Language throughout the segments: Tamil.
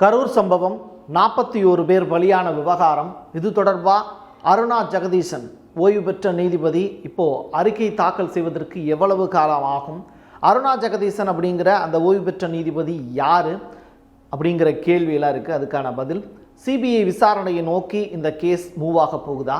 கரூர் சம்பவம் நாற்பத்தி ஒரு பேர் பலியான விவகாரம். இது தொடர்பாக அருணா ஜெகதீசன் ஓய்வு பெற்ற நீதிபதி. இப்போது அறிக்கை தாக்கல் செய்வதற்கு எவ்வளவு காலம் ஆகும்? அருணா ஜெகதீசன் அப்படிங்கிற அந்த ஓய்வு பெற்ற நீதிபதி யார்? அப்படிங்கிற கேள்வியெல்லாம் இருக்குது அதுக்கான பதில் சிபிஐ விசாரணையை நோக்கி இந்த கேஸ் மூவ் ஆக போகுதா?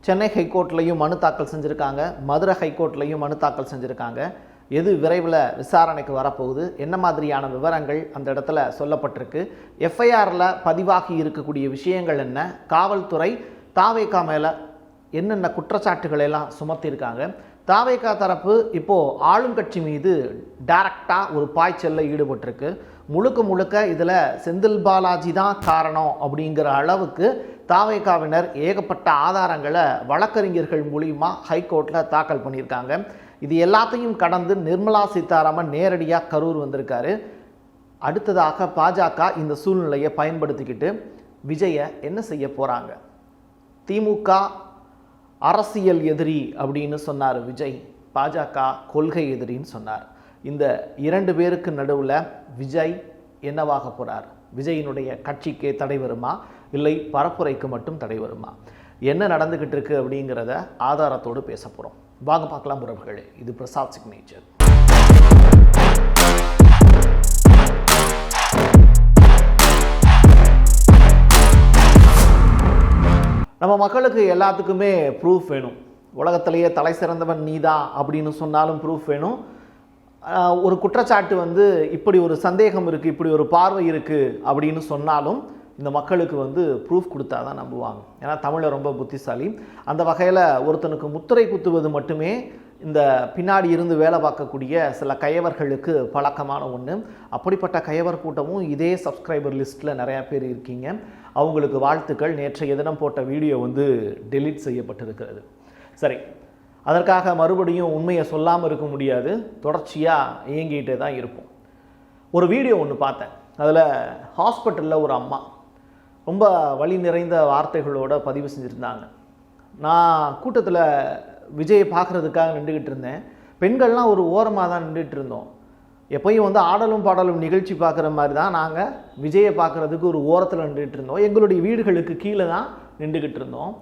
சென்னை ஹைகோர்ட்லையும் மனு தாக்கல் செஞ்சுருக்காங்க. மதுரை ஹைகோர்ட்லேயும் மனு தாக்கல் செஞ்சுருக்காங்க. எது விரைவில் விசாரணைக்கு வரப்போகுது என்ன மாதிரியான விவரங்கள் அந்த இடத்துல சொல்லப்பட்டிருக்கு எஃப்ஐஆரில் பதிவாகி இருக்கக்கூடிய விஷயங்கள் என்ன காவல்துறை தாவேக்கா மேலே என்னென்ன குற்றச்சாட்டுகளை எல்லாம் சுமத்தியிருக்காங்க தாவேக்கா தரப்பு இப்போது ஆளும் கட்சி மீது டைரக்டாக ஒரு பாய்ச்சலில் ஈடுபட்டிருக்கு. முழுக்க முழுக்க இதில் செந்தில் பாலாஜி தான் காரணம் அப்படிங்கிற அளவுக்கு தாவேக்காவினர் ஏகப்பட்ட ஆதாரங்களை வழக்கறிஞர்கள் மூலியமா ஹைகோர்ட்டில் தாக்கல் பண்ணியிருக்காங்க. இது எல்லாத்தையும் கடந்து நிர்மலா சீதாராமன் நேரடியாக கரூர் வந்திருக்காரு. அடுத்ததாக பாஜக இந்த சூழ்நிலையை பயன்படுத்திக்கிட்டு விஜயை என்ன செய்ய போகிறாங்க திமுக அரசியல் எதிரி அப்படின்னு சொன்னார் விஜய். பாஜக கொள்கை எதிரின்னு சொன்னார். இந்த இரண்டு பேருக்கு நடுவில் விஜய் என்னவாக போகிறார் விஜயினுடைய கட்சிக்கே தடை வருமா? இல்லை பரப்புரைக்கு மட்டும் தடை வருமா? என்ன நடந்துக்கிட்டு இருக்கு அப்படிங்கிறத ஆதாரத்தோடு பேச போகிறோம் வாங்க பார்க்கலாம் உறவுகளே. இது பிரசாத் சிக்னேச்சர் நம்ம மக்களுக்கு எல்லாத்துக்குமே ப்ரூஃப் வேணும். உலகத்திலேயே தலை சிறந்தவன் நீதான் அப்படின்னு சொன்னாலும் ப்ரூஃப் வேணும். ஒரு குற்றச்சாட்டு வந்து இப்படி ஒரு சந்தேகம் இருக்குது இப்படி ஒரு பார்வை இருக்குது அப்படின்னு சொன்னாலும் இந்த மக்களுக்கு வந்து ப்ரூஃப் கொடுத்தா தான் நம்புவாங்க. ஏன்னா தமிழை ரொம்ப புத்திசாலி. அந்த வகையில் ஒருத்தனுக்கு முத்திரை குத்துவது மட்டுமே இந்த பின்னாடி இருந்து வேலை பார்க்கக்கூடிய சில கயவர்களுக்கு பழக்கமான ஒன்று அப்படிப்பட்ட கயவர் கூட்டமும் இதே சப்ஸ்கிரைபர் லிஸ்ட்டில் நிறையா பேர் இருக்கீங்க. அவங்களுக்கு வாழ்த்துக்கள். நேற்றைய தினம் போட்ட வீடியோ வந்து டெலீட் செய்யப்பட்டிருக்கிறது. சரி. அதற்காக மறுபடியும் உண்மையை சொல்லாமல் இருக்க முடியாது. தொடர்ச்சியாக இயங்கிகிட்டே தான் இருப்போம். ஒரு வீடியோ ஒன்று பார்த்தேன். அதில் ஹாஸ்பிட்டலில் ஒரு அம்மா. ரொம்ப வழி நிறைந்த வார்த்தைகளோட பதிவு செஞ்சுருந்தாங்க. நான் கூட்டத்தில் விஜயை பார்க்குறதுக்காக நின்றுக்கிட்டு இருந்தேன். பெண்கள்லாம் ஒரு ஓரமாக தான் நின்றுட்டு இருந்தோம். எப்பயும் வந்து ஆடலும் பாடலும் நிகழ்ச்சி பார்க்குற மாதிரி தான் நாங்கள் விஜயை பார்க்குறதுக்கு ஒரு ஓரத்தில் நின்றுட்டு இருந்தோம். எங்களுடைய வீடுகளுக்கு கீழே தான் நின்றுக்கிட்டு இருந்தோம்.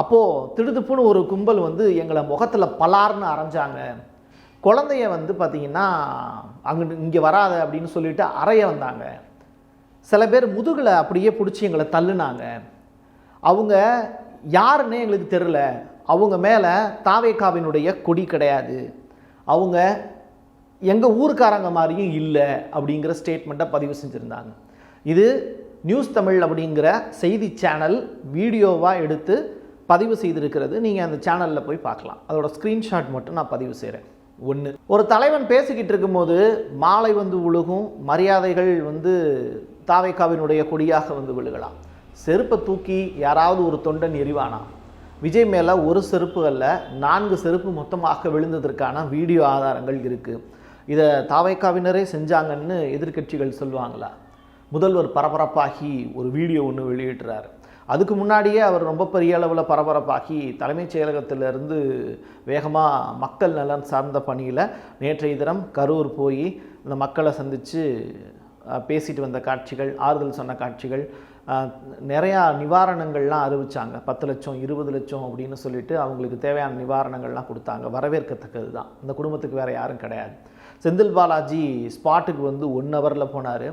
அப்போது திடுதுப்புன்னு ஒரு கும்பல் வந்து எங்களை முகத்தில் பலார்னு அரைஞ்சாங்க. குழந்தைய வந்து பார்த்திங்கன்னா அங்கே இங்கே வராத அப்படின்னு சொல்லிட்டு அறைய வந்தாங்க. சில பேர் முதுகில் அப்படியே பிடிச்சி எங்களை தள்ளுனாங்க. அவங்க யாருன்னே எங்களுக்கு தெரில அவங்க மேலே தாவேக்காவினுடைய கொடி கிடையாது. அவங்க எங்கள் ஊருக்காரங்க மாதிரியும் இல்லை அப்படிங்கிற ஸ்டேட்மெண்ட்டை பதிவு செஞ்சுருந்தாங்க. இது நியூஸ் தமிழ் அப்படிங்கிற செய்தி சேனல் வீடியோவாக எடுத்து பதிவு செய்திருக்கிறது. நீங்கள் அந்த சேனலில் போய் பார்க்கலாம். அதோடய ஸ்க்ரீன்ஷாட் மட்டும் நான் பதிவு செய்கிறேன் ஒன்று ஒரு தலைவன் பேசிக்கிட்டு இருக்கும்போது மாலை வந்து விழுகும் மரியாதைகள் வந்து தாவைக்காவினுடைய கொடியாக வந்து விழுகலாம். செருப்பை தூக்கி யாராவது ஒரு தொண்டன் எரிவானா விஜய் மேலே ஒரு செருப்பு அல்ல நான்கு செருப்பு மொத்தமாக விழுந்ததற்கான வீடியோ ஆதாரங்கள் இருக்குது இதை தாவைக்காவினரே செஞ்சாங்கன்னு எதிர்க்கட்சிகள் சொல்லுவாங்களா? முதல்வர் பரபரப்பாகி ஒரு வீடியோ ஒன்று வெளியிடுறாரு. அதுக்கு முன்னாடியே அவர் ரொம்ப பெரிய அளவில் பரபரப்பாகி தலைமைச் செயலகத்திலிருந்து வேகமாக மக்கள் நலன் சார்ந்த பணியில் நேற்றைய தினம் கரூர் போய் இந்த மக்களை சந்தித்து பேசிட்டு வந்த காட்சிகள் ஆறுதல் சொன்ன காட்சிகள் நிறையா நிவாரணங்கள்லாம் அறிவிச்சாங்க. பத்து லட்சம் இருபது லட்சம் அப்படின்னு சொல்லிட்டு அவங்களுக்கு தேவையான நிவாரணங்கள்லாம் கொடுத்தாங்க. வரவேற்கத்தக்கது தான் இந்த குடும்பத்துக்கு வேறு யாரும் கிடையாது. செந்தில் பாலாஜி ஸ்பாட்டுக்கு வந்து ஒன் ஹவரில் போனார்.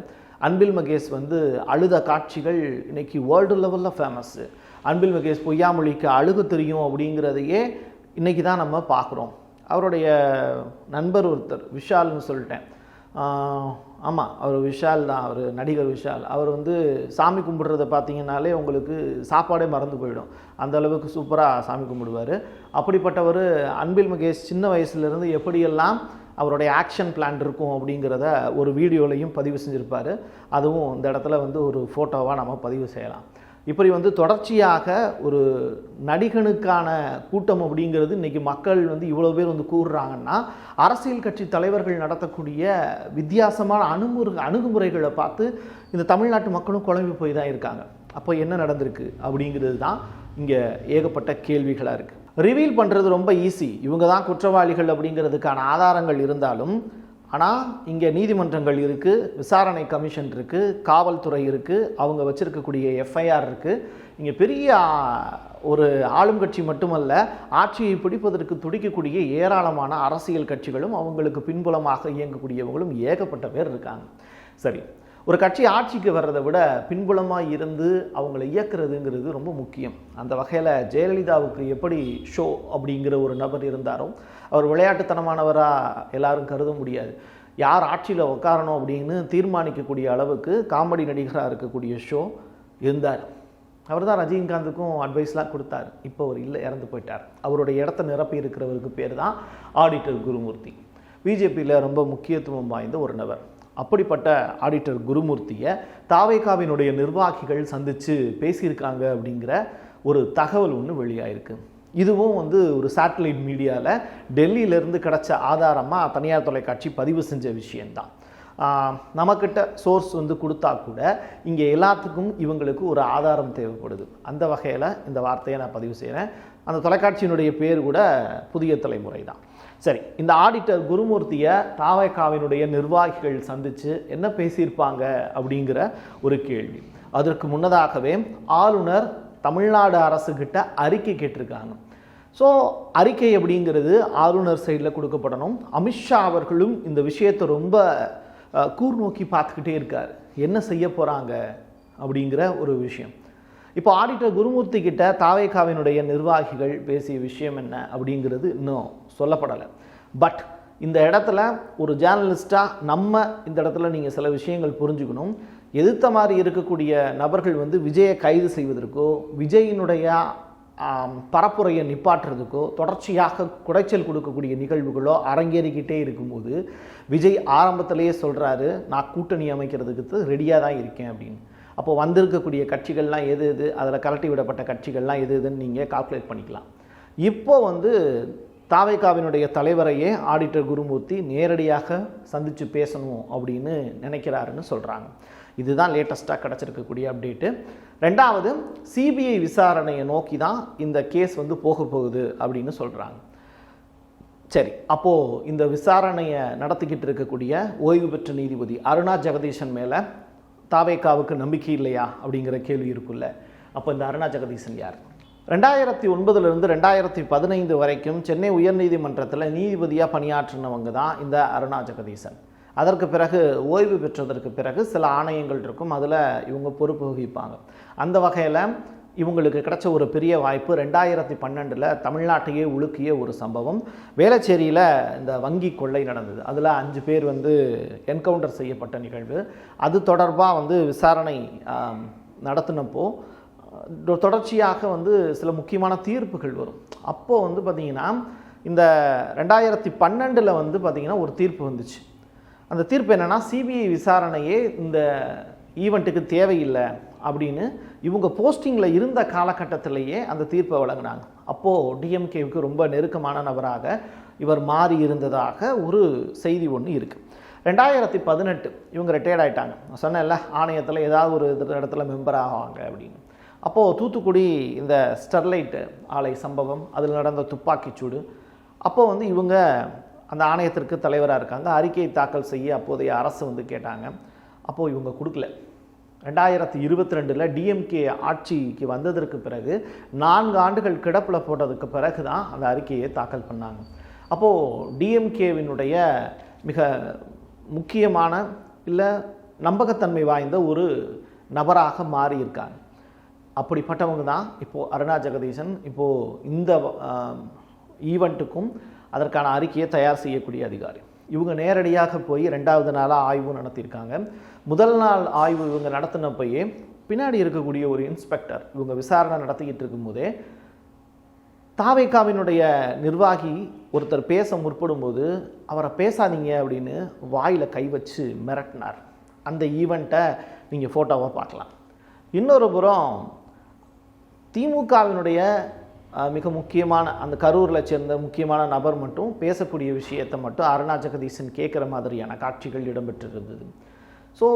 அன்பில் மகேஷ் வந்து அழுத காட்சிகள் இன்றைக்கி வேர்ல்டு லெவலில் ஃபேமஸ்ஸு அன்பில் மகேஷ் பொய்யாமொழிக்கு அழுக தெரியும் அப்படிங்கிறதையே இன்றைக்கி தான் நம்ம பார்க்குறோம். அவருடைய நண்பர் ஒருத்தர் விஷால்னு சொல்லிட்டேன். ஆமாம் அவர் விஷால் தான் அவர் நடிகர் விஷால். அவர் வந்து சாமி கும்பிட்றத பார்த்தீங்கன்னாலே உங்களுக்கு சாப்பாடே மறந்து போயிடும். அந்த அளவுக்கு சூப்பராக சாமி கும்பிடுவார். அப்படிப்பட்டவர் அன்பில் மகேஷ் சின்ன வயசுலேருந்து எப்படியெல்லாம் அவருடைய ஆக்ஷன் பிளான் இருக்கும் அப்படிங்கிறத ஒரு வீடியோலையும் பதிவு செஞ்சுருப்பார். அதுவும் இந்த இடத்துல வந்து ஒரு ஃபோட்டோவாக நம்ம பதிவு செய்யலாம். இப்படி வந்து தொடர்ச்சியாக ஒரு நடிகனுக்கான கூட்டம் அப்படிங்கிறது இன்றைக்கி மக்கள் வந்து இவ்வளோ பேர் வந்து கூறுறாங்கன்னா அரசியல் கட்சி தலைவர்கள் நடத்தக்கூடிய வித்தியாசமான அணுமுறை அணுகுமுறைகளை பார்த்து இந்த தமிழ்நாட்டு மக்களும் குழம்பி போய் தான் இருக்காங்க. அப்போ என்ன நடந்திருக்கு அப்படிங்கிறது தான் இங்கே ஏகப்பட்ட கேள்விகளாக இருக்குது ரிவீல் பண்ணுறது ரொம்ப ஈஸி இவங்க தான் குற்றவாளிகள் அப்படிங்கிறதுக்கான ஆதாரங்கள் இருந்தாலும் ஆனால் இங்கே நீதிமன்றங்கள் இருக்குது விசாரணை கமிஷன் இருக்குது காவல்துறை இருக்குது அவங்க வச்சுருக்கக்கூடிய எஃப்ஐஆர் இருக்குது இங்கே பெரிய ஒரு ஆளும் கட்சி மட்டுமல்ல ஆட்சியை பிடிப்பதற்கு துடிக்கக்கூடிய ஏராளமான அரசியல் கட்சிகளும் அவங்களுக்கு பின்புலமாக இயங்கக்கூடியவங்களும் ஏகப்பட்ட பேர் இருக்காங்க. சரி ஒரு கட்சி ஆட்சிக்கு வர்றதை விட பின்புலமாக இருந்து அவங்கள இயக்குறதுங்கிறது ரொம்ப முக்கியம். அந்த வகையில் ஜெயலலிதாவுக்கு எப்படி ஷோ அப்படிங்கிற ஒரு நபர் இருந்தாரோ அவர் விளையாட்டுத்தனமானவராக எல்லாரும் கருத முடியாது. யார் ஆட்சியில் உட்காரணும் அப்படின்னு தீர்மானிக்கக்கூடிய அளவுக்கு காமெடி நடிகராக இருக்கக்கூடிய ஷோ இருந்தார். அவர் தான் ரஜினிகாந்துக்கும் அட்வைஸ்லாம் கொடுத்தார். இப்போ அவர் இல்லை இறந்து போயிட்டார். அவருடைய இடத்த நிரப்பி இருக்கிறவருக்கு பேர் தான் ஆடிட்டர் குருமூர்த்தி. பிஜேபியில் ரொம்ப முக்கியத்துவம் வாய்ந்த ஒரு நபர். அப்படிப்பட்ட ஆடிட்டர் குருமூர்த்தியை தாவேகாவினுடைய நிர்வாகிகள் சந்தித்து பேசியிருக்காங்க அப்படிங்கிற ஒரு தகவல் ஒன்று வெளியாயிருக்கு. இதுவும் வந்து ஒரு சேட்டலைட் மீடியாவில் டெல்லியிலேருந்து கிடச்ச ஆதாரமாக தனியார் தொலைக்காட்சி பதிவு செஞ்ச விஷயந்தான் நமக்கிட்ட சோர்ஸ் வந்து கொடுத்தா கூட இங்கே எல்லாத்துக்கும் இவங்களுக்கு ஒரு ஆதாரம் தேவைப்படுது. அந்த வகையில் இந்த வார்த்தையை நான் பதிவு செய்கிறேன் அந்த தொலைக்காட்சியினுடைய பேர் கூட புதிய தலைமுறை தான் சரி இந்த ஆடிட்டர் குருமூர்த்தியை தாவைக்காவினுடைய நிர்வாகிகள் சந்தித்து என்ன பேசியிருப்பாங்க அப்படிங்கிற ஒரு கேள்வி. அதற்கு முன்னதாகவே ஆளுநர் தமிழ்நாடு அரசுக்கிட்ட அறிக்கை கேட்டிருக்காங்க. ஸோ அறிக்கை அப்படிங்கிறது ஆளுநர் சைடில் கொடுக்கப்படணும். அமித்ஷா அவர்களும் இந்த விஷயத்தை ரொம்ப கூர்நோக்கி பார்த்துக்கிட்டே இருக்கார். என்ன செய்ய போகிறாங்க அப்படிங்கிற ஒரு விஷயம். இப்போ ஆடிட்டர் குருமூர்த்தி கிட்ட தாவேகாவினுடைய நிர்வாகிகள் பேசிய விஷயம் என்ன அப்படிங்கிறது இன்னும் சொல்லப்படலை. பட் இந்த இடத்துல ஒரு ஜேர்னலிஸ்ட்டாக நம்ம இந்த இடத்துல நீங்கள் சில விஷயங்கள் புரிஞ்சுக்கணும். எதிர்த்த மாதிரி இருக்கக்கூடிய நபர்கள் வந்து விஜயை கைது செய்வதற்கோ விஜயினுடைய பரப்புரையை நிப்பாட்டுறதுக்கோ தொடர்ச்சியாக குடைச்சல் கொடுக்கக்கூடிய நிகழ்வுகளோ அரங்கேறிக்கிட்டே இருக்கும்போது விஜய் ஆரம்பத்திலேயே சொல்கிறாரு நான் கூட்டணி அமைக்கிறதுக்கு ரெடியாக தான் இருக்கேன் அப்படின்னு. அப்போ வந்திருக்கக்கூடிய கட்சிகள்லாம் எது எது? அதில் கலட்டி விடப்பட்ட கட்சிகள்லாம் எது எதுன்னு நீங்கள் கால்குலேட் பண்ணிக்கலாம். இப்போ வந்து தாவைக்காவினுடைய தலைவரையே ஆடிட்டர் குருமூர்த்தி நேரடியாக சந்தித்து பேசணும் அப்படின்னு நினைக்கிறாருன்னு சொல்கிறாங்க இதுதான் லேட்டஸ்ட்டாக கிடச்சிருக்கக்கூடிய அப்டேட்டு ரெண்டாவது சிபிஐ விசாரணையை நோக்கி தான் இந்த கேஸ் வந்து போக போகுது அப்படின்னு சொல்கிறாங்க சரி அப்போது இந்த விசாரணையை நடத்திக்கிட்டு இருக்கக்கூடிய ஓய்வு பெற்ற நீதிபதி அருணா ஜெகதீஷன் மேலே தாவேக்காவுக்கு நம்பிக்கை இல்லையா அப்படிங்கிற கேள்வி இருக்குல்ல. அப்போ இந்த அருணா ஜெகதீசன் யார்? ரெண்டாயிரத்தி ஒன்பதுலேருந்து ரெண்டாயிரத்தி பதினைந்து வரைக்கும் சென்னை உயர்நீதிமன்றத்தில் நீதிபதியாக பணியாற்றினவங்க தான் இந்த அருணா ஜெகதீசன். அதற்கு பிறகு ஓய்வு பெற்றதற்கு பிறகு சில ஆணையங்கள் இருக்கும். அதில் இவங்க பொறுப்பு வகிப்பாங்க. அந்த வகையில் இவங்களுக்கு கிடைச்ச ஒரு பெரிய வாய்ப்பு ரெண்டாயிரத்தி பன்னெண்டில் தமிழ்நாட்டையே உலுக்கிய ஒரு சம்பவம். வேளச்சேரியில் இந்த வங்கி கொள்ளை நடந்தது. அதில் அஞ்சு பேர் வந்து என்கவுண்டர் செய்யப்பட்ட நிகழ்வு. அது தொடர்பாக வந்து விசாரணை நடத்தினப்போ தொடர்ச்சியாக வந்து சில முக்கியமான தீர்ப்புகள் வரும். அப்போது வந்து பார்த்திங்கன்னா இந்த ரெண்டாயிரத்தி பன்னெண்டில் வந்து பார்த்திங்கன்னா ஒரு தீர்ப்பு வந்துச்சு. அந்த தீர்ப்பு என்னென்னா சிபிஐ விசாரணையே இந்த ஈவெண்ட்டுக்கு தேவையில்லை அப்படின்னு இவங்க போஸ்டிங்கில் இருந்த காலகட்டத்திலேயே அந்த தீர்ப்பை வழங்கினாங்க. அப்போது டிஎம்கேவுக்கு ரொம்ப நெருக்கமான நபராக இவர் மாறி இருந்ததாக ஒரு செய்தி ஒன்று இருக்குது ரெண்டாயிரத்தி பதினெட்டு இவங்க ரிட்டையர்ட் ஆகிட்டாங்க நான் சொன்னேன்ல ஆணையத்தில் ஏதாவது ஒரு இடத்துல மெம்பர் ஆவாங்க அப்படின்னு. அப்போது தூத்துக்குடி இந்த ஸ்டெர்லைட் ஆலை சம்பவம் அதில் நடந்த துப்பாக்கிச்சூடு அப்போ வந்து இவங்க அந்த ஆணையத்திற்கு தலைவராக இருக்காங்க. அறிக்கையை தாக்கல் செய்ய அப்போதைய அரசு வந்து கேட்டாங்க. அப்போது இவங்க கொடுக்கல. ரெண்டாயிரத்தி இருபத்தி ரெண்டில் டிஎம்கே ஆட்சிக்கு வந்ததற்கு பிறகு நான்கு ஆண்டுகள் கிடப்பில் போட்டதுக்கு பிறகு தான் அந்த அறிக்கையை தாக்கல் பண்ணாங்க. அப்போது டிஎம்கேவினுடைய மிக முக்கியமான இல்லை நம்பகத்தன்மை வாய்ந்த ஒரு நபராக மாறியிருக்காங்க. அப்படிப்பட்டவங்க தான் இப்போது அருணா ஜெகதீசன். இப்போது இந்த ஈவெண்ட்டுக்கும் அதற்கான அறிக்கையை தயார் செய்யக்கூடிய அதிகாரி. இவங்க நேரடியாக போய் ரெண்டாவது நாளாக ஆய்வு நடத்தியிருக்காங்க. முதல் நாள் ஆய்வு இவங்க நடத்தினப்பயே பின்னாடி இருக்கக்கூடிய ஒரு இன்ஸ்பெக்டர் இவங்க விசாரணை நடத்திக்கிட்டு இருக்கும்போதே தாவேக்காவினுடைய நிர்வாகி ஒருத்தர் பேச முற்படும்போது அவரை பேசாதீங்க அப்படின்னு வாயில் கை வச்சு மிரட்டினார். அந்த ஈவெண்ட்டை நீங்கள் ஃபோட்டோவாக பார்க்கலாம். இன்னொரு புறம் திமுகவினுடைய மிக முக்கியமான அந்த கரூரில் சேர்ந்த முக்கியமான நபர் மட்டும் பேசக்கூடிய விஷயத்தை மட்டும் அருணா ஜெகதீசன் கேட்குற மாதிரியான காட்சிகள் இடம்பெற்றிருந்தது. ஸோ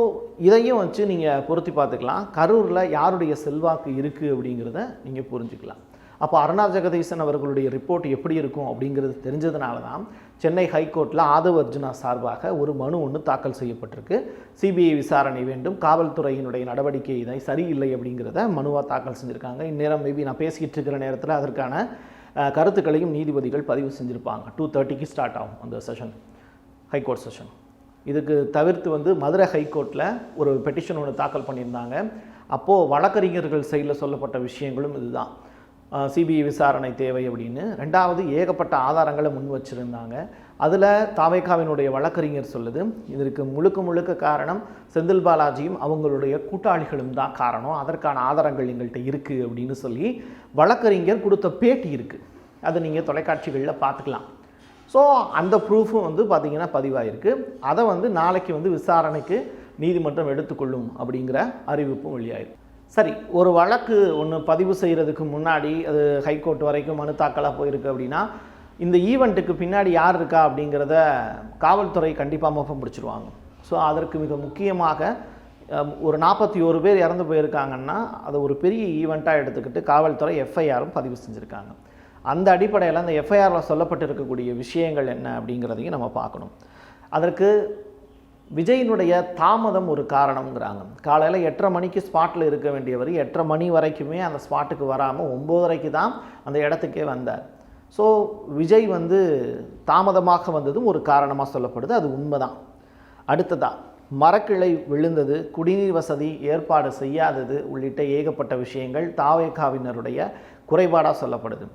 இதையும் வச்சு நீங்கள் பொருத்தி பார்த்துக்கலாம். கரூரில் யாருடைய செல்வாக்கு இருக்குது அப்படிங்கிறத நீங்கள் புரிஞ்சுக்கலாம். அப்போ அருணா ஜெகதீசன் அவர்களுடைய ரிப்போர்ட் எப்படி இருக்கும் அப்படிங்கிறது தெரிஞ்சதுனால தான் சென்னை ஹைகோர்ட்டில் ஆதவ் அர்ஜுனா சார்பாக ஒரு மனு ஒன்று தாக்கல் செய்யப்பட்டிருக்கு. சிபிஐ விசாரணை வேண்டும் காவல்துறையினுடைய நடவடிக்கை இதை சரியில்லை அப்படிங்கிறத மனுவாக தாக்கல் செஞ்சுருக்காங்க. இந்நேரம் மேபி நான் பேசிக்கிட்டு இருக்கிற நேரத்தில் அதற்கான கருத்துக்களையும் நீதிபதிகள் பதிவு செஞ்சுருப்பாங்க. டூ தேர்ட்டிக்கு ஸ்டார்ட் ஆகும் அந்த செஷன் ஹைகோர்ட் செஷன் இதுக்கு தவிர்த்து வந்து மதுரை ஹைகோர்ட்டில் ஒரு பெட்டிஷன் ஒன்று தாக்கல் பண்ணியிருந்தாங்க. அப்போது வழக்கறிஞர்கள் சைடில் சொல்லப்பட்ட விஷயங்களும் இதுதான். சிபிஐ விசாரணை தேவை அப்படின்னு. ரெண்டாவது ஏகப்பட்ட ஆதாரங்களை முன் வச்சுருந்தாங்க. அதில் தாவைக்காவினுடைய வழக்கறிஞர் சொல்லுது இதற்கு முழுக்க முழுக்க காரணம் செந்தில் பாலாஜியும் அவங்களுடைய கூட்டாளிகளும் தான் காரணம். அதற்கான ஆதாரங்கள் எங்கள்கிட்ட இருக்குது அப்படின்னு சொல்லி வழக்கறிஞர் கொடுத்த பேட்டி இருக்குது அதை நீங்கள் தொலைக்காட்சிகளில் பார்த்துக்கலாம். ஸோ அந்த ப்ரூஃபும் வந்து பார்த்திங்கன்னா பதிவாயிருக்கு. அதை வந்து நாளைக்கு வந்து விசாரணைக்கு நீதிமன்றம் எடுத்துக்கொள்ளும் அப்படிங்கிற அறிவிப்பும் வெளியாயிருக்கு. சரி ஒரு வழக்கு ஒன்று பதிவு செய்கிறதுக்கு முன்னாடி அது ஹைகோர்ட் வரைக்கும் மனு தாக்கலாக போயிருக்கு அப்படின்னா இந்த ஈவெண்ட்டுக்கு பின்னாடி யார் இருக்கா அப்படிங்கிறத காவல்துறை கண்டிப்பாக முகம் பிடிச்சிருவாங்க. ஸோ அதற்கு மிக முக்கியமாக ஒரு நாற்பத்தி ஒரு பேர் இறந்து போயிருக்காங்கன்னா அதை ஒரு பெரிய ஈவெண்ட்டாக எடுத்துக்கிட்டு காவல்துறை எஃப்ஐஆரும் பதிவு செஞ்சுருக்காங்க. அந்த அடிப்படையில் அந்த எஃப்ஐஆரில் சொல்லப்பட்டிருக்கக்கூடிய விஷயங்கள் என்ன அப்படிங்கிறதையும் நம்ம பார்க்கணும். அதற்கு விஜயினுடைய தாமதம் ஒரு காரணம்ங்கிறாங்க. காலையில் எட்டரை மணிக்கு ஸ்பாட்டில் இருக்க வேண்டியவர் எட்டரை மணி வரைக்குமே அந்த ஸ்பாட்டுக்கு வராமல் ஒம்போதரைக்கு தான் அந்த இடத்துக்கே வந்தார். ஸோ விஜய் வந்து தாமதமாக வந்ததும் ஒரு காரணமாக சொல்லப்படுது. அது உண்மைதான். அடுத்ததா மரக்கிளை விழுந்தது குடிநீர் வசதி ஏற்பாடு செய்யாதது உள்ளிட்ட ஏகப்பட்ட விஷயங்கள் தாவேகாவினருடைய குறைபாடாக சொல்லப்படுது.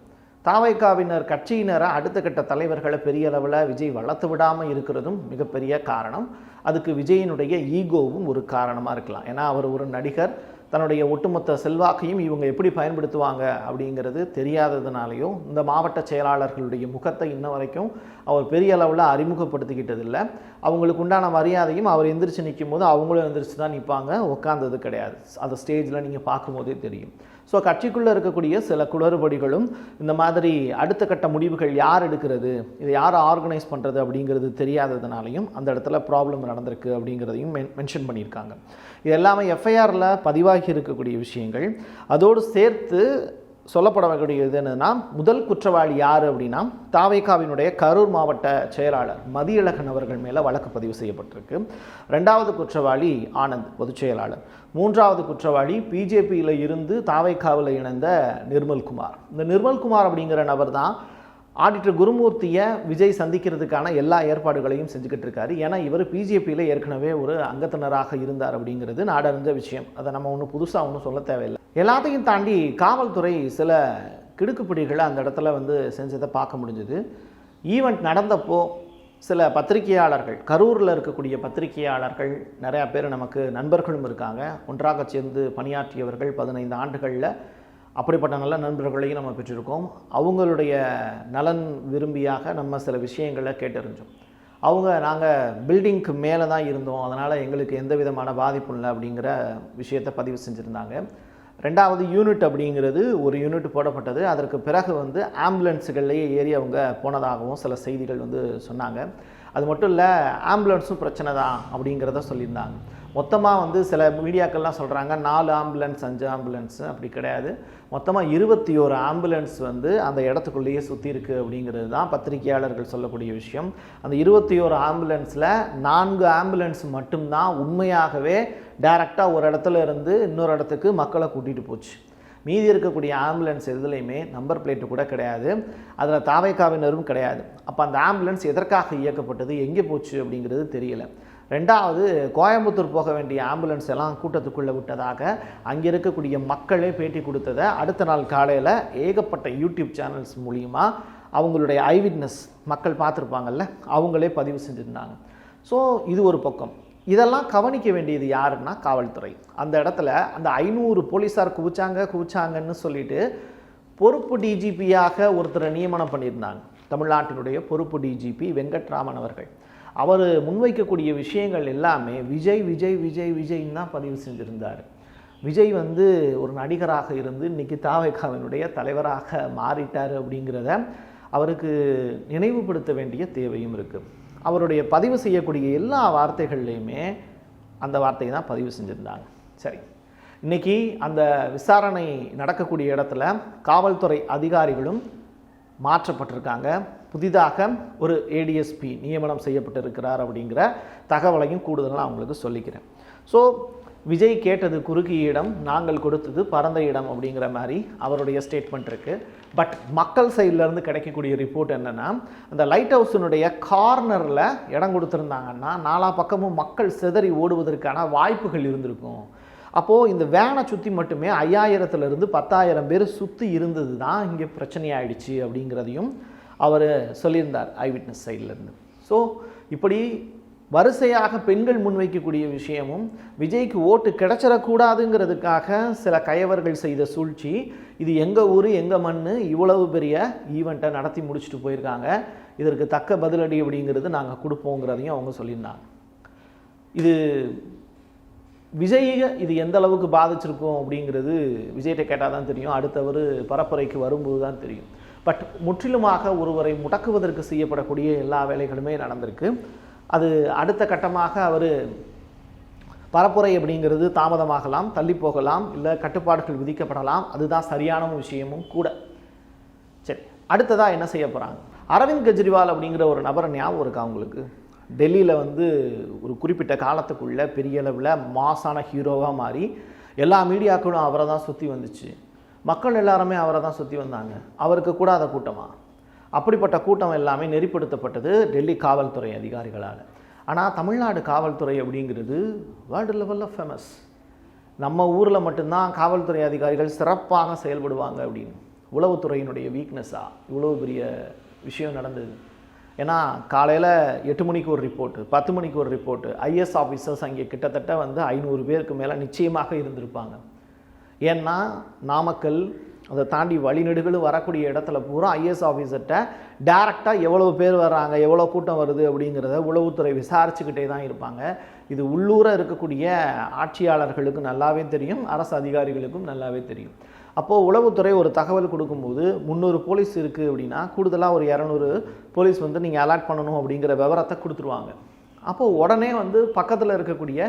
தாவைக்காவினர் கட்சியினரை அடுத்த கட்ட தலைவர்களை பெரிய அளவில் விஜய் வளர்த்து விடாமல் இருக்கிறதும் மிகப்பெரிய காரணம். அதுக்கு விஜயினுடைய ஈகோவும் ஒரு காரணமாக இருக்கலாம். ஏன்னா அவர் ஒரு நடிகர். தன்னுடைய ஒட்டுமொத்த செல்வாக்கையும் இவங்க எப்படி பயன்படுத்துவாங்க அப்படிங்கிறது தெரியாததுனாலையும் இந்த மாவட்ட செயலாளர்களுடைய முகத்தை இன்ன வரைக்கும் அவர் பெரிய அளவில் அறிமுகப்படுத்திக்கிட்டதில்லை. அவங்களுக்கு உண்டான மரியாதையும் அவர் எந்திரிச்சு நிற்கும் போது அவங்களும் எந்திரிச்சு தான் நிற்பாங்க உட்காந்தது கிடையாது. அந்த ஸ்டேஜில் நீங்கள் பார்க்கும்போதே தெரியும். ஸோ கட்சிக்குள்ளே இருக்கக்கூடிய சில குளறுபடிகளும் இந்த மாதிரி அடுத்த கட்ட முடிவுகள் யார் எடுக்கிறது இதை யார் ஆர்கனைஸ் பண்ணுறது அப்படிங்கிறது தெரியாததுனாலையும் அந்த இடத்துல ப்ராப்ளம் நடந்திருக்கு அப்படிங்கிறதையும் மென் மென்ஷன் பண்ணியிருக்காங்க. இது எல்லாமே எஃப்ஐஆரில் பதிவாகி இருக்கக்கூடிய விஷயங்கள். அதோடு சேர்த்து சொல்லப்படக்கூடியது என்னன்னா முதல் குற்றவாளி யார் அப்படின்னா தாவேகாவினுடைய கரூர் மாவட்ட செயலாளர் மதியழகன் அவர்கள் மேலே வழக்கு பதிவு செய்யப்பட்டிருக்கு. ரெண்டாவது குற்றவாளி ஆனந்த் பொதுச் செயலாளர். மூன்றாவது குற்றவாளி பிஜேபியில் இருந்து தாவேகாவில் இணைந்த நிர்மல்குமார் இந்த நிர்மல்குமார் அப்படிங்கிற நபர் தான் ஆடிட்டர் குருமூர்த்தியை விஜய் சந்திக்கிறதுக்கான எல்லா ஏற்பாடுகளையும் செஞ்சுக்கிட்டு இருக்காரு. ஏன்னா இவர் பிஜேபியில் ஏற்கனவே ஒரு அங்கத்தினராக இருந்தார் அப்படிங்கிறது நாடறிஞ்ச விஷயம். அதை நம்ம ஒன்றும் புதுசாக ஒன்றும் சொல்ல தேவையில்லை. எல்லாத்தையும் தாண்டி காவல்துறை சில கிடுக்குப்பிடிகளை அந்த இடத்துல வந்து செஞ்சதை பார்க்க முடிஞ்சது. ஈவெண்ட் நடந்தப்போ சில பத்திரிகையாளர்கள் கரூரில் இருக்கக்கூடிய பத்திரிகையாளர்கள் நிறையா பேர் நமக்கு நண்பர்களும் இருக்காங்க. ஒன்றாக சேர்ந்து பணியாற்றியவர்கள் பதினைந்து ஆண்டுகளில் அப்படிப்பட்ட நல்ல நண்பர்களையும் நம்ம பெற்றிருக்கோம். அவங்களுடைய நலன் விரும்பியாக நம்ம சில விஷயங்களை கேட்டறிஞ்சோம். அவங்க நாங்கள் பில்டிங்க்கு மேலே தான் இருந்தோம். அதனால் எங்களுக்கு எந்த விதமான பாதிப்பும் இல்லை அப்படிங்கிற விஷயத்தை பதிவு செஞ்சுருந்தாங்க. ரெண்டாவது யூனிட் அப்படிங்கிறது ஒரு யூனிட் போடப்பட்டது. அதற்கு பிறகு வந்து ஆம்புலன்ஸுகள்லேயே ஏறி அவங்க போனதாகவும் சில செய்திகள் வந்து சொன்னாங்க. அது மட்டும் இல்லை ஆம்புலன்ஸும் பிரச்சனை தான் அப்படிங்கிறத சொல்லியிருந்தாங்க. மொத்தமாக வந்து சில மீடியாக்கள்லாம் சொல்கிறாங்க நாலு ஆம்புலன்ஸ் அஞ்சு ஆம்புலன்ஸ் அப்படி கிடையாது. மொத்தமாக இருபத்தி ஓரு ஆம்புலன்ஸ் வந்து அந்த இடத்துக்குள்ளேயே சுற்றி இருக்குது அப்படிங்கிறது தான் பத்திரிகையாளர்கள் சொல்லக்கூடிய விஷயம். அந்த இருபத்தி ஓரு ஆம்புலன்ஸில் நான்கு ஆம்புலன்ஸ் மட்டும்தான் உண்மையாகவே டைரெக்டாக ஒரு இடத்துல இருந்து இன்னொரு இடத்துக்கு மக்களை கூட்டிகிட்டு போச்சு. மீதி இருக்கக்கூடிய ஆம்புலன்ஸ் எதுலேயுமே நம்பர் பிளேட்டு கூட கிடையாது. அதில் தாவைக்காவினரும் கிடையாது. அப்போ அந்த ஆம்புலன்ஸ் எதற்காக இயக்கப்பட்டது எங்கே போச்சு அப்படிங்கிறது தெரியலை. ரெண்டாவது கோயம்புத்தூர் போக வேண்டிய ஆம்புலன்ஸ் எல்லாம் கூட்டத்துக்குள்ளே விட்டதாக அங்கே இருக்கக்கூடிய மக்களே பேட்டி கொடுத்ததை அடுத்த நாள் காலையில் ஏகப்பட்ட யூடியூப் சேனல்ஸ் மூலியமா அவங்களுடைய ஐவிட்னஸ் மக்கள் பார்த்துருப்பாங்கல்ல அவங்களே பதிவு செஞ்சுருந்தாங்க. ஸோ இது ஒரு பக்கம். இதெல்லாம் கவனிக்க வேண்டியது யாருன்னா காவல்துறை. அந்த இடத்துல அந்த ஐநூறு போலீஸார் குவிச்சாங்க குவிச்சாங்கன்னு சொல்லிட்டு பொறுப்பு டிஜிபியாக ஒருத்தரை நியமனம் பண்ணியிருந்தாங்க. தமிழ்நாட்டினுடைய பொறுப்பு டிஜிபி வெங்கட்ராமன் அவர்கள். அவர் முன்வைக்கக்கூடிய விஷயங்கள் எல்லாமே விஜய் விஜய் விஜய் விஜய்ன்னு தான் பதிவு செஞ்சுருந்தார். விஜய் வந்து ஒரு நடிகராக இருந்து இன்னைக்கு தாவேகாவினுடைய தலைவராக மாறிட்டார் அப்படிங்கிறத அவருக்கு நினைவுபடுத்த வேண்டிய தேவையும் இருக்குது அவருடைய பதிவு செய்யக்கூடிய எல்லா வார்த்தைகள்லையுமே அந்த வார்த்தையை தான் பதிவு செஞ்சுருந்தாங்க. சரி. இன்னைக்கு அந்த விசாரணை நடக்கக்கூடிய இடத்துல காவல்துறை அதிகாரிகளும் மாற்றப்பட்டிருக்காங்க. புதிதாக ஒரு ஏடிஎஸ்பி நியமனம் செய்யப்பட்டிருக்கிறார் அப்படிங்கிற தகவலையும் கூடுதலாக அவங்களுக்கு சொல்லிக்கிறேன். ஸோ விஜய் கேட்டது குறுகியிடம் நாங்கள் கொடுத்தது பரந்த இடம் அப்படிங்கிற மாதிரி அவருடைய ஸ்டேட்மெண்ட் இருக்குது பட் மக்கள் சைட்லேருந்து கிடைக்கக்கூடிய ரிப்போர்ட் என்னென்னா அந்த லைட் ஹவுஸினுடைய கார்னரில் இடம் கொடுத்துருந்தாங்கன்னா நாலா பக்கமும் மக்கள் சிதறி ஓடுவதற்கான வாய்ப்புகள் இருந்திருக்கும். அப்போது இந்த வேனை சுற்றி மட்டுமே ஐயாயிரத்துலேருந்து பத்தாயிரம் பேர் சுற்றி இருந்தது தான் இங்கே பிரச்சனையாயிடுச்சு அப்படிங்கிறதையும் அவர் சொல்லியிருந்தார் ஐ விட்னஸ் சைட்லேருந்து. ஸோ இப்படி வரிசையாக பெண்கள் முன்வைக்கக்கூடிய விஷயமும் விஜய்க்கு ஓட்டு கிடைச்சிடக்கூடாதுங்கிறதுக்காக சில கயவர்கள் செய்த சூழ்ச்சி இது எங்கள் ஊர் எங்கள் மண் இவ்வளவு பெரிய ஈவெண்ட்டை நடத்தி முடிச்சுட்டு போயிருக்காங்க. இதற்கு தக்க பதிலடி அப்படிங்கிறது நாங்கள் கொடுப்போங்கிறதையும் அவங்க சொல்லியிருந்தாங்க. இது விஜயை இது எந்த அளவுக்கு பாதிச்சிருக்கும் அப்படிங்கிறது விஜய்கிட்ட கேட்டால் தான் தெரியும். அடுத்தவர் பரப்புரைக்கு வரும்போது தான் தெரியும். பட் முற்றிலுமாக ஒருவரை முடக்குவதற்கு செய்யப்படக்கூடிய எல்லா வேலைகளுமே நடந்திருக்கு. அது அடுத்த கட்டமாக அவர் பரப்புரை அப்படிங்கிறது தாமதமாகலாம் தள்ளி போகலாம் இல்லை கட்டுப்பாடுகள் விதிக்கப்படலாம். அதுதான் சரியான விஷயமும் கூட. சரி அடுத்ததாக என்ன செய்ய போகிறாங்க அரவிந்த் கெஜ்ரிவால் அப்படிங்கிற ஒரு நபர் ஞாபகம் இருக்கா அவங்களுக்கு டெல்லியில் வந்து ஒரு குறிப்பிட்ட காலத்துக்குள்ளே பெரிய அளவில் மாசான ஹீரோவாக மாறி எல்லா மீடியாக்களும் அவரை தான் சுற்றி வந்துச்சு. மக்கள் எல்லாருமே அவரை தான் சுற்றி வந்தாங்க. அவருக்கு கூடாத கூட்டமாக அப்படிப்பட்ட கூட்டம் எல்லாமே நெறிப்படுத்தப்பட்டது டெல்லி காவல்துறை அதிகாரிகளால். ஆனால் தமிழ்நாடு காவல்துறை அப்படிங்கிறது வேர்ல்டு லெவலில் ஃபேமஸ் நம்ம ஊரில் மட்டும்தான் காவல்துறை அதிகாரிகள் சிறப்பாக செயல்படுவாங்க அப்படின்னு. உளவுத்துறையினுடைய வீக்னஸ்ஸாக இவ்வளோ பெரிய விஷயம் நடந்தது. ஏன்னா காலையில் எட்டு மணிக்கு ஒரு ரிப்போர்ட்டு பத்து மணிக்கு ஒரு ரிப்போர்ட்டு ஐஎஸ் ஆஃபீஸர்ஸ் அங்கே கிட்டத்தட்ட வந்து ஐநூறு பேருக்கு மேலே நிச்சயமாக இருந்திருப்பாங்க. ஏன்னா நாமக்கல் அதை தாண்டி வழிநெடுகளும் வரக்கூடிய இடத்துல பூரா ஐஎஸ் ஆஃபீஸர்கிட்ட டேரெக்டாக எவ்வளோ பேர் வர்றாங்க எவ்வளோ கூட்டம் வருது அப்படிங்கிறத உளவுத்துறை விசாரிச்சுக்கிட்டே தான் இருப்பாங்க. இது உள்ளூராக இருக்கக்கூடிய ஆட்சியாளர்களுக்கு நல்லாவே தெரியும் அரசு அதிகாரிகளுக்கும் நல்லாவே தெரியும். அப்போது உளவுத்துறை ஒரு தகவல் கொடுக்கும்போது முந்நூறு போலீஸ் இருக்குது அப்படின்னா கூடுதலாக ஒரு இரநூறு போலீஸ் வந்து நீங்கள் அலாட் பண்ணணும் அப்படிங்கிற விவரத்தை கொடுத்துருவாங்க. அப்போது உடனே வந்து பக்கத்தில் இருக்கக்கூடிய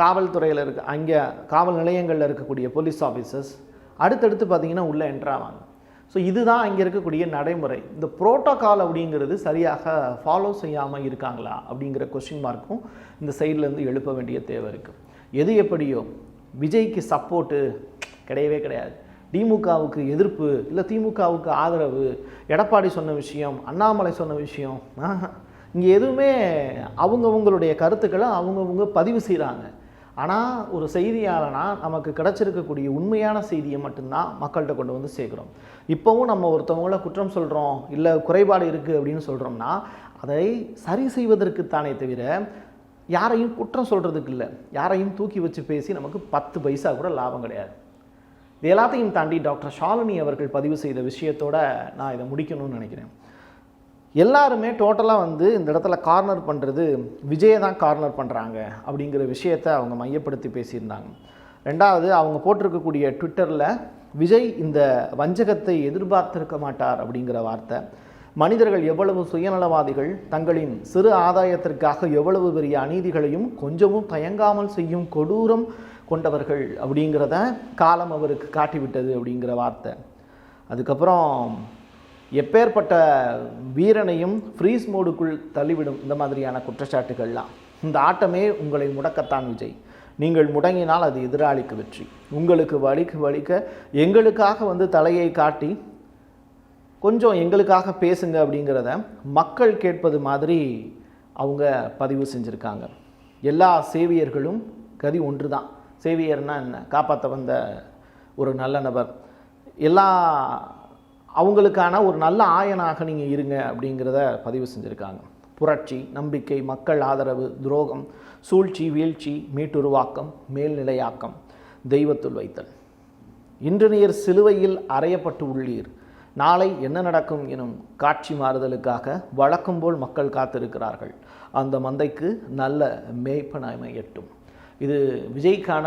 காவல்துறையில் இருக்க அங்கே காவல் நிலையங்களில் இருக்கக்கூடிய போலீஸ் ஆஃபீஸர்ஸ் அடுத்தடுத்து பார்த்தீங்கன்னா உள்ளே என்ட்ராவாங்க ஸோ இதுதான் அங்கே இருக்கக்கூடிய நடைமுறை. இந்த புரோட்டோக்கால் அப்படிங்கிறது சரியாக ஃபாலோ செய்யாமல் இருக்காங்களா அப்படிங்கிற கொஸ்டின் மார்க்கும் இந்த சைட்லேருந்து எழுப்ப வேண்டிய தேவை இருக்குது எது எப்படியோ விஜய்க்கு சப்போர்ட்டு கிடையவே கிடையாது. திமுகவுக்கு எதிர்ப்பு இல்லை திமுகவுக்கு ஆதரவு எடப்பாடி சொன்ன விஷயம் அண்ணாமலை சொன்ன விஷயம் இங்கே எதுவுமே அவங்கவுங்களுடைய கருத்துக்களை அவங்கவுங்க பதிவு செய்கிறாங்க ஆனால் ஒரு செய்தியாளனா நமக்கு கிடச்சிருக்கக்கூடிய உண்மையான செய்தியை மட்டும்தான் மக்கள்கிட்ட கொண்டு வந்து சேர்க்குறோம். இப்போவும் நம்ம ஒருத்தவங்கள குற்றம் சொல்கிறோம் இல்லை குறைபாடு இருக்குது அப்படின்னு சொல்கிறோம்னா அதை சரி செய்வதற்குத்தானே தவிர யாரையும் குற்றம் சொல்கிறதுக்கு இல்லை. யாரையும் தூக்கி வச்சு பேசி நமக்கு பத்து பைசா கூட லாபம் கிடையாது. இது எல்லாத்தையும் தாண்டி டாக்டர் ஷாலினி அவர்கள் பதிவு செய்த விஷயத்தோட நான் இதை முடிக்கணும்னு நினைக்கிறேன். எல்லாருமே டோட்டலாக வந்து இந்த இடத்துல கார்னர் பண்ணுறது விஜயை தான் கார்னர் பண்ணுறாங்க அப்படிங்கிற விஷயத்தை அவங்க மையப்படுத்தி பேசியிருந்தாங்க. ரெண்டாவது அவங்க போட்டிருக்கக்கூடிய ட்விட்டரில் விஜய் இந்த வஞ்சகத்தை எதிர்பார்த்திருக்க மாட்டார் அப்படிங்கிற வார்த்தை. மனிதர்கள் எவ்வளவு சுயநலவாதிகள் தங்களின் சிறு ஆதாயத்திற்காக எவ்வளவு பெரிய அநீதிகளையும் கொஞ்சமும் தயங்காமல் செய்யும் கொடூரம் கொண்டவர்கள் அப்படிங்கிறத காலம் அவருக்கு காட்டிவிட்டது அப்படிங்கிற வார்த்தை. அதுக்கப்புறம் எப்பேற்பட்ட வீரனையும் ஃப்ரீஸ் மோடுக்குள் தள்ளிவிடும் இந்த மாதிரியான குற்றச்சாட்டுகள்லாம். இந்த ஆட்டமே உங்களை முடக்கத்தான் விஜய். நீங்கள் முடங்கினால் அது எதிராளிக்கு வெற்றி. உங்களுக்கு வலிக்கு வலிக்க எங்களுக்காக வந்து தலையை காட்டி கொஞ்சம் எங்களுக்காக பேசுங்க அப்படிங்கிறத மக்கள் கேட்பது மாதிரி அவங்க பதிவு செஞ்சுருக்காங்க. எல்லா சேவியர்களும் கதி ஒன்று தான் சேவியர்னால் என்ன? காப்பாற்ற வந்த ஒரு நல்ல நபர். எல்லா அவங்களுக்கான ஒரு நல்ல ஆயனாக நீங்கள் இருங்க அப்படிங்கிறத பதிவு செஞ்சுருக்காங்க. புரட்சி நம்பிக்கை மக்கள் ஆதரவு துரோகம் சூழ்ச்சி வீழ்ச்சி மீட்டுருவாக்கம் மேல்நிலையாக்கம் தெய்வத்துள் வைத்தல். இன்று நீர் சிலுவையில் அறையப்பட்டு உள்ளீர். நாளை என்ன நடக்கும் எனும் காட்சி மாறுதலுக்காக வழக்கம் போல் மக்கள் காத்திருக்கிறார்கள். அந்த மந்தைக்கு நல்ல மேய்ப்பனாய்மை எட்டும். இது விஜய்க்கான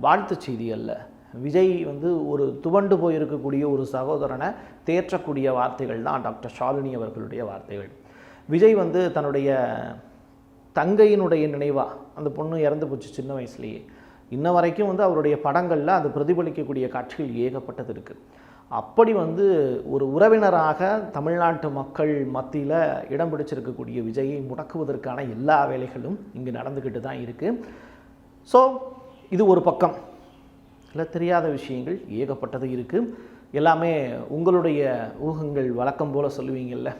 வாழ்த்துச் செய்தி அல்ல. விஜய் வந்து ஒரு துவண்டு போயிருக்கக்கூடிய ஒரு சகோதரனை தேற்றக்கூடிய வார்த்தைகள் தான் டாக்டர் ஷாலினி அவர்களுடைய வார்த்தைகள். விஜய் வந்து தன்னுடைய தங்கையினுடைய நினைவாக அந்த பொண்ணு இறந்து போச்சு சின்ன வயசுலேயே. இன்ன வரைக்கும் வந்து அவருடைய படங்களில் அது பிரதிபலிக்கக்கூடிய காட்சிகள் ஏகப்பட்டது இருக்குது அப்படி வந்து ஒரு உறவினராக தமிழ்நாட்டு மக்கள் மத்தியில் இடம் பிடிச்சிருக்கக்கூடிய விஜயை முடக்குவதற்கான எல்லா வேலைகளும் இங்கு நடந்துக்கிட்டு தான் இருக்குது ஸோ இது ஒரு பக்கம். இல்லை தெரியாத விஷயங்கள் ஏகப்பட்டது இருக்குது எல்லாமே உங்களுடைய ஊகங்கள் வழக்கம் போல் சொல்லுவீங்கள்ல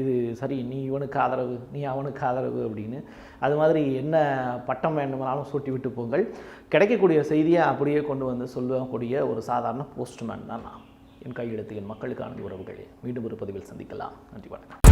இது சரி நீ இவனுக்கு ஆதரவு நீ அவனுக்கு ஆதரவு அப்படின்னு. அது மாதிரி என்ன பட்டம் வேண்டுமானாலும் சூட்டி விட்டு போங்கள். கிடைக்கக்கூடிய செய்தியை அப்படியே கொண்டு வந்து சொல்லக்கூடிய ஒரு சாதாரண போஸ்ட்மேன் தான் நான். என் கையெழுத்து என் மக்களுக்கான உறவுகள். மீண்டும் ஒரு பதிவில் சந்திக்கலாம். நன்றி வணக்கம்.